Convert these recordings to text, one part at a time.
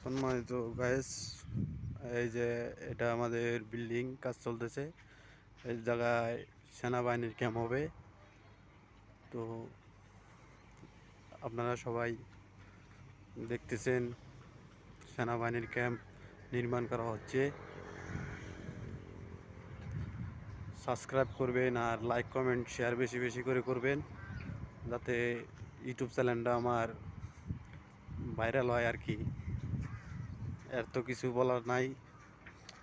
সম্মানিত গায়েস এই যে এটা আমাদের বিল্ডিং কাজ চলতেছে। এই জায়গায় সেনাবাহিনীর ক্যাম্প হবে। তো আপনারা সবাই দেখতেছেন, সেনাবাহিনীর ক্যাম্প নির্মাণ করা হচ্ছে। সাবস্ক্রাইব করবেন আর লাইক কমেন্ট শেয়ার বেশি বেশি করে করবেন। যাতে ইউটিউব চ্যানেলটা আমার ভাইরাল হয় আর কি। এর তো কিছু বলার নাই,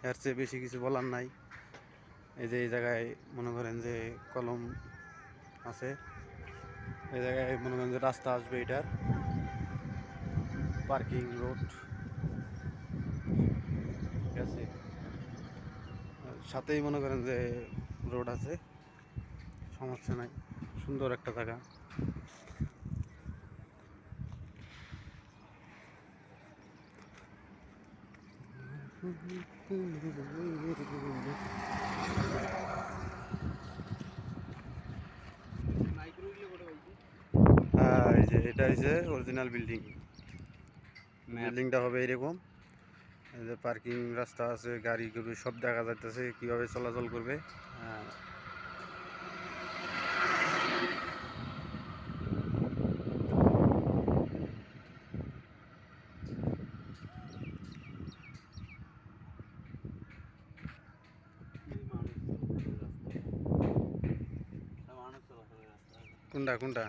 এর চেয়ে বেশি কিছু বলার নাই। এই যে এই জায়গায় মনে করেন যে কলম আছে, এই জায়গায় মনে করেন যে রাস্তা আসবে এটার। পার্কিং রোড, ঠিক আছে। সাথেই মনে করেন যে রোড আছে, সমস্যা নাই, সুন্দর একটা জায়গা। হ্যাঁ এই যে এটা হচ্ছে অরিজিনাল বিল্ডিং বিল্ডিংটা হবে এরকম এই যে পার্কিং রাস্তা আছে গাড়ি গুড়ি সব দেখা যাইতেছে কীভাবে চলাচল করবে। কোনটা কোনটা?